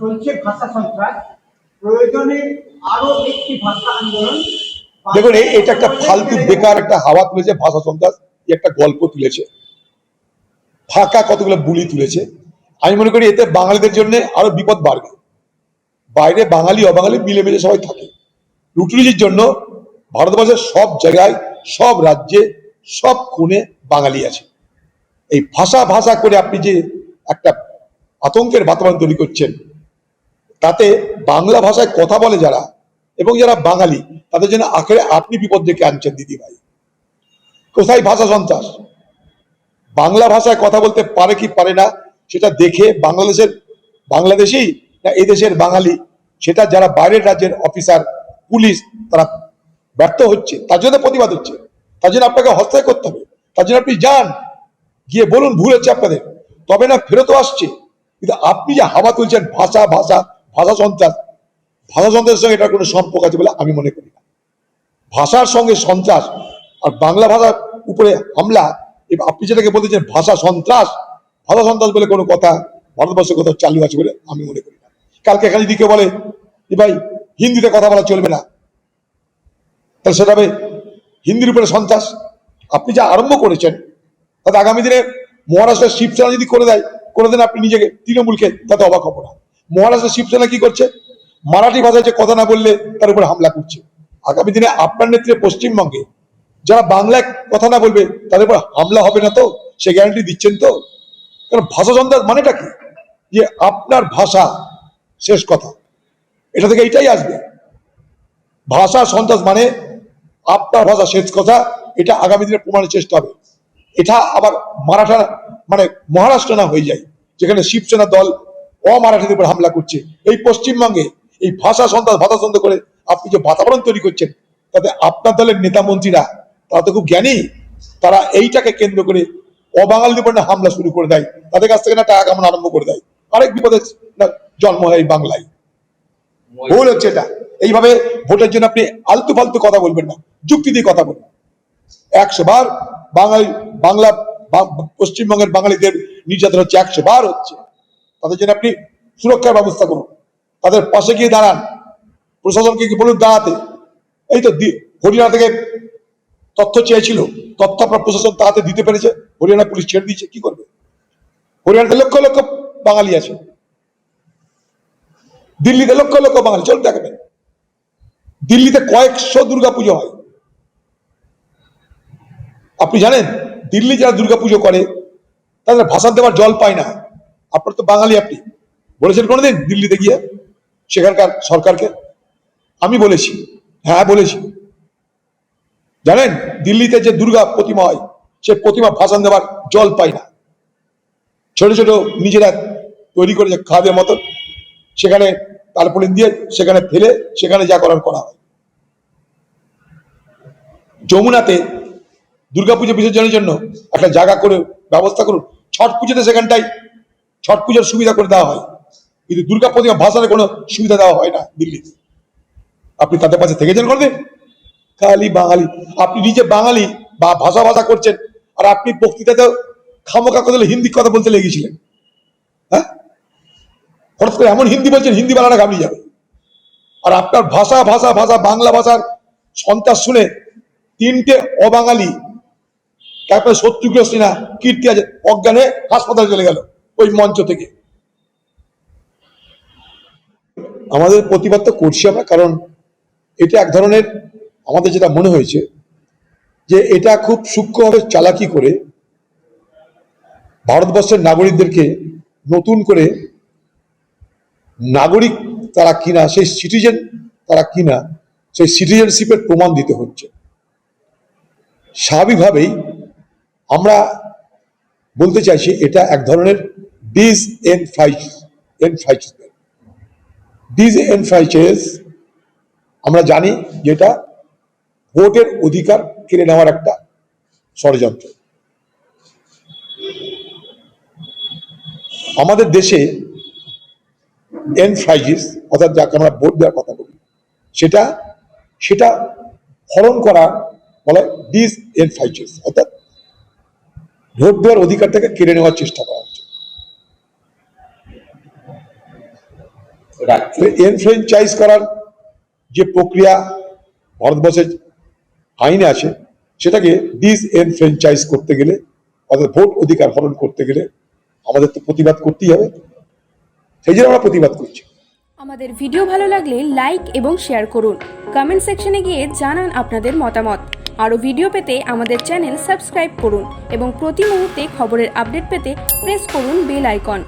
চলছে ভাষা সন্ত্রাস। প্রয়োজনে আরও একটি ভাষা আন্দোলন দেখুন এটা একটা ফালতু বেকার একটা হাওয়া তুলেছে ভাষা সন্ত্রাস একটা গল্প তুলেছে। ফাঁকা কতগুলো বুলি তুলেছে। আমি মনে করি এতে বাঙালিদের জন্য আরও বিপদ বাড়বে। বাইরে বাঙালি অবাঙালি মিলেমিশে সবাই থাকে। লুটুরিজির জন্য ভারতবর্ষের সব জায়গায় সব রাজ্যে সব খুনে বাঙালি আছে। এই ভাষা ভাষা করে আপনি যে একটা আতঙ্কের বাতাবরণ তৈরি করছেন তাতে বাংলা ভাষায় কথা বলে যারা, এবং যারা বাঙালি, তাদের জন্য আখেরে আপনি বিপদ ডেকে আনছেন দিদি ভাই। কোথায় ভাষা সন্ত্রাস? বাংলা ভাষায় কথা বলতে পারে কি পারে না, সেটা দেখে বাংলাদেশের বাংলাদেশি না এদেশের বাঙালি, সেটা যারা বাইরের রাজ্যের অফিসার, পুলিশ, তারা ব্যর্থ হচ্ছে, তার জন্য প্রতিবাদ হচ্ছে। তার জন্য আপনাকে হস্তায় করতে হবে। তার জন্য আপনি যান, গিয়ে বলুন, ভুল হচ্ছে আপনাদের। তবে না, ফেরতও আসছে। কিন্তু আপনি যে হাওয়া তুলছেন, ভাষা ভাষা ভাষা সন্ত্রাস ভাষা সন্ত্রাসের সঙ্গে এটার কোনো সম্পর্ক আছে বলে আমি মনে করি না। ভাষার সঙ্গে সন্ত্রাস আর বাংলা ভাষার উপরে হামলা এবং আপনি যেটাকে বলতেছেন ভাষা সন্ত্রাস ভাষা সন্ত্রাস বলে কোনো কথা ভারতবর্ষের কোথাও চালু আছে বলে আমি মনে করি না। কালকে এখানে যদি কেউ বলে যে ভাই, হিন্দিতে কথা বলা চলবে না, তাহলে সেটা হবে হিন্দির উপরে সন্ত্রাস। আপনি যা আরম্ভ করেছেন, তাতে আগামী দিনে মহারাষ্ট্রের শিবসেনা যদি করে দেয়, করে দেন আপনি নিজেকে, তৃণমূলকে, তাতে অবাক হব না। মহারাষ্ট্রের শিবসেনা কি করছে? মারাঠি ভাষায় যে কথা না বললে তার উপর হামলা করছে। আগামী দিনে আপনার নেতৃত্বে পশ্চিমবঙ্গে যারা বাংলায় কথা না বলবে, তাদের উপর হামলা হবে না তো? সে গ্যারান্টি দিচ্ছেন তো? কারণ ভাষা সন্ত্রাস মানেটা কি? যে আপনার ভাষা শেষ কথা। এটা থেকে এইটাই আসবে। ভাষা সন্ত্রাস মানে আপনার ভাষা শেষ কথা, এটা আগামী দিনে প্রমাণের চেষ্টা হবে। এটা আবার মারাঠা মানে মহারাষ্ট্র না হয়ে যায়, যেখানে শিবসেনা দল অমারাঠিদের উপর হামলা করছে। এই পশ্চিমবঙ্গে এই ভাষা সন্ত্রাস ভাষা সন্ত্রাস করে আপনি যে বাতাবরণ তৈরি করছেন, তাতে আপনার দলের নেতা মন্ত্রীরা, তারা তো খুব জ্ঞানী, তারা এইটাকে কেন্দ্র করে অবাঙালিদের উপর হামলা শুরু করে দেয়। তাদের কাছ থেকে না টাকা কামানো আরম্ভ করে দেয়। আরেক বিপদের জন্ম হয় এই বাংলায়। ভুল হচ্ছে এটা। এইভাবে ভোটের জন্য আপনি আলতু ফালতু কথা বলবেন না। যুক্তি দিয়ে কথা বলবেন। একশো বার বাঙালি, বাংলা পশ্চিমবঙ্গের বাঙালিদের নির্যাতন হচ্ছে একশো বার হচ্ছে। তাদের জন্য আপনি সুরক্ষার ব্যবস্থা করুন। তাদের পাশে গিয়ে দাঁড়ান। প্রশাসনকে কি বলুন, দাঁড়াতে। এই তো হরিয়ানা থেকে তথ্য চেয়েছিল। তথ্য আপনার প্রশাসন তাড়াতে দিতে পেরেছে। হরিয়ানা পুলিশ ছেড়ে দিয়েছে। কি করবে? হরিয়ানাতে লক্ষ লক্ষ বাঙালি আছে। দিল্লিতে লক্ষ লক্ষ বাঙালি। চলুন দেখাবেন দিল্লিতে কয়েকশো দুর্গা পুজো হয়। আপনি জানেন, দিল্লি যারা দুর্গা পুজো করে, তাদের ভাষা দেওয়ার জল পায় না। আপনার তো বাঙালি আপনি। বলেছেন কোনোদিন দিল্লিতে গিয়ে, সেখানকার সরকারকে? আমি বলেছি হ্যাঁ বলেছি। জানেন, দিল্লিতে যে দুর্গা প্রতিমা হয়, সে প্রতিমা ভাষণ দেওয়ার জল পায় না। ছোট ছোট নিজেরা তৈরি করেছে খাদের মতন সেখানে তারপলিন দিয়ে সেখানে ফেলে, সেখানে যা করার করা হয়। যমুনাতে দুর্গাপুজো বিসর্জনের জন্য একটা জায়গা করে, ব্যবস্থা করুন। ছট পুজোতে সেখানটাই ছট পুজোর সুবিধা করে দেওয়া হয়। কিন্তু দুর্গা প্রতিমা ভাষণের কোনো সুবিধা দেওয়া হয় না দিল্লিতে। আপনি তাদের পাশে থেকেছেন কোনদিন খালি বাঙালি, আপনি নিজে বাঙালি বা ভাষা ভাষা করছেন, আর আপনি বক্তৃতাতে খামোকা কথা হিন্দি কথা বলতে লেগেছিলেন। হ্যাঁ? হঠাৎ করে এমন হিন্দি বলছেন, হিন্দি বাংলাটা ঘাবড়িয়ে যাবে। আর আপনার ভাষা ভাষা ভাষা, বাংলা ভাষার সন্ত্রাস শুনে তিনটে অবাঙালি তারপরে শত্রুঘ্ন সিনহা কীর্তি আছে, অজ্ঞানে হাসপাতালে চলে গেল। ওই মঞ্চ থেকে। আমাদের প্রতিবাদ তো করছি আমরা, কারণ এটা এক ধরনের আমাদের যেটা মনে হয়েছে, যে এটা খুব সূক্ষ্মভাবে চালাকি করে ভারতবর্ষের নাগরিকদেরকে নতুন করে নাগরিক তারা কিনা, সেই সিটিজেন তারা কিনা, সেই সিটিজেনশিপের প্রমাণ দিতে হচ্ছে। স্বাভাবিকভাবেই আমরা বলতে চাইছি এটা এক ধরনের ফ্রাইস ডিজ এন ফ্রাইচেস আমরা জানি যেটা ভোটের অধিকার কেড়ে নেওয়ার একটা ষড়যন্ত্র। আমাদের দেশে এন ফ্রাইজিস অর্থাৎ যাকে আমরা ভোট দেওয়ার কথা বলি, সেটা সেটা হরণ করা বলে ডিস এন ফ্রাইজিস অর্থাৎ ভোট দেওয়ার অধিকার থেকে কেড়ে নেওয়ার চেষ্টা করা হচ্ছে রাখছে এনফ্রেঞ্চাইজ করার যে প্রক্রিয়া ভারতবর্ষের আইনে আছে সেটাকে ডিস এনফ্রেঞ্চাইজ করতে গেলে অর্থাৎ ভোট অধিকার হরণ করতে গেলে আমাদের তো প্রতিবাদ করতেই হবে। সেই জন্য আমরা প্রতিবাদ করছি। আমাদের ভিডিও ভালো লাগলে লাইক এবং শেয়ার করুন। কমেন্ট সেকশনে গিয়ে জানান আপনাদের মতামত। আরও ভিডিও পেতে আমাদের চ্যানেল সাবস্ক্রাইব করুন এবং প্রতি মুহূর্তে খবরের আপডেট পেতে প্রেস করুন বেল আইকন